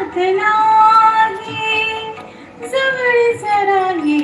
साधनागी जवळ सरागी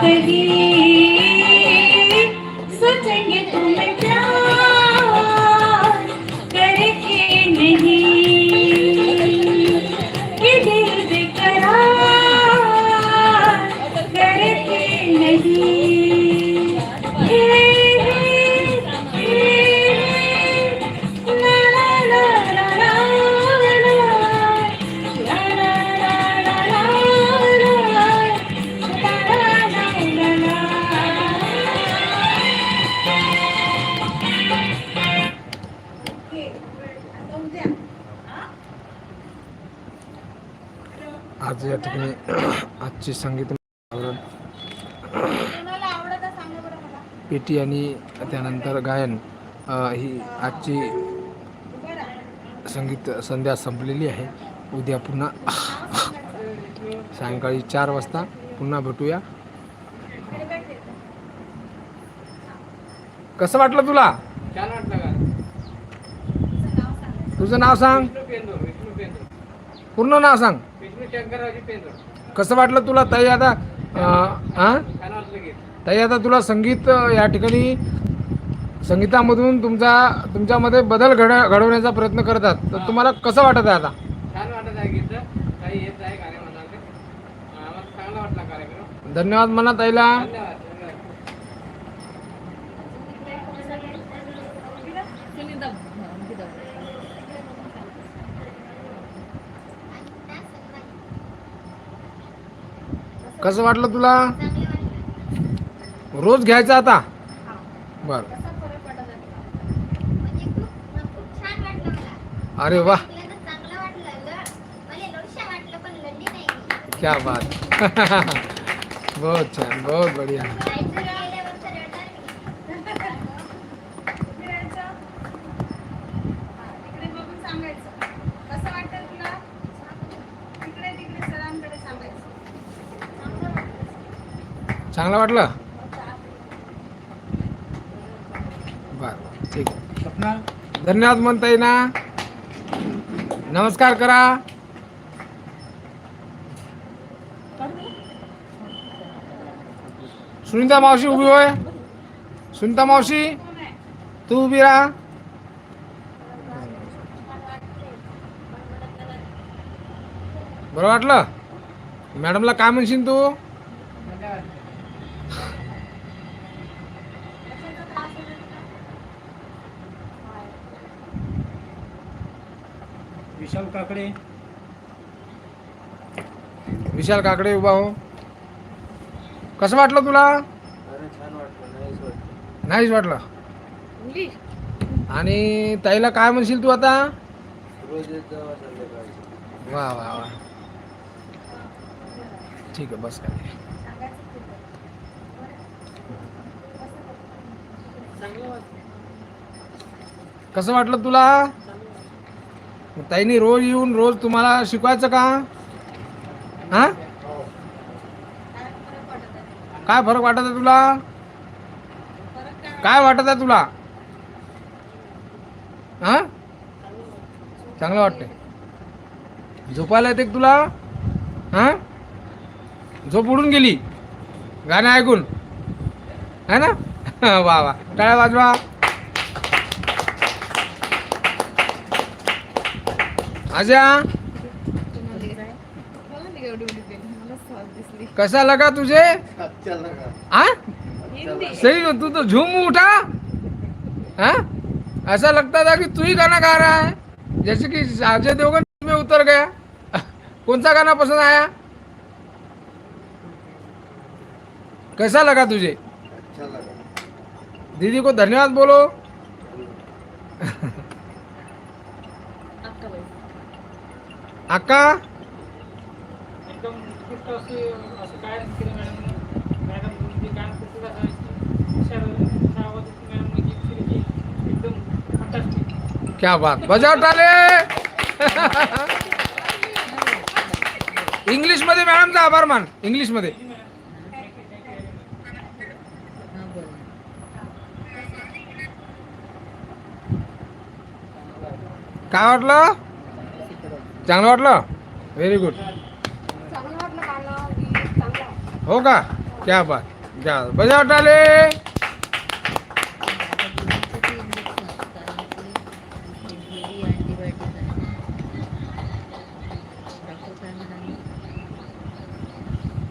Thank you. आज या ठिकाणी आजची संगीत पेटी आणि त्यानंतर गायन ही आजची संगीत संध्या संपलेली आहे. उद्या पुन्हा सायंकाळी चार वाजता पुन्हा भेटूया. कसं वाटलं तुला? तुझं नाव सांग. पूर्ण नाव सांग. कसं वाटलं तुला? ताई आता हा ताई आता तुला संगीत या ठिकाणी संगीतामधून तुमचा तुमच्यामध्ये बदल घड घडवण्याचा प्रयत्न करतात. तर तुम्हाला कसं वाटत आहे आता? छान वाटत आहे गीतं काही येत आहे गाणे म्हणाले आम्हाला चांगला वाटला कार्यक्रम धन्यवाद म्हणा ताईला धन्यवाद धन्यवाद कसं वाटलं तुला? रोज घ्यायचं आता? बर. अरे वा. क्या बात. बहुत छान बहुत बढ़िया. चांगलं वाटलं? बर ठीक आहे. धन्यवाद म्हणता ना नमस्कार करा. सुनीता मावशी उभी होय? सुनीता मावशी तू उभी राहा. बरं वाटलं? मॅडमला काय म्हणशील तू? विशाल काकडे. विशाल काकडे उभा हो. कसं वाटलं तुला? छान वाटलं नाहीच वाटलं. आणि ताईला काय म्हणशील तू आता? वा वा वा. ठीक आहे बस काय. कसं वाटलं तुला? ताईनी रोज येऊन रोज तुम्हाला शिकवायचं का? हा? काय फरक वाटत आहे तुला? काय वाटत आहे तुला? हा? चांगलं वाटतंय. झोपायला येते तुला? हा? झोप उडून गेली. गाणं ऐकून. है ना? वा वा. टाळ्या वाजवा. आजा कैसा लगा तुझे? अच्छा हाँ? सही में तू तो झूम उठा. हाँ? ऐसा लगता था कि तू ही गाना गा रहा है। जैसे कि अजय देवगन में उतर गया। कौन सा गाना पसंद आया? कैसा लगा तुझे? अच्छा लगा। दीदी को धन्यवाद बोलो। अक्का? एकदम उत्कृष्ट असे असं काय केलं मॅडम. मॅडम तुमची असायची. की एकदम फंटास्टिक क्या बात. बजाव टाले इंग्लिशमध्ये मॅडमचा आभार मान. इंग्लिशमध्ये काय वाटलं? चांगलं वाटलं? व्हेरी गुड वाटलं हो का? क्या बात. क्या बजाव टाले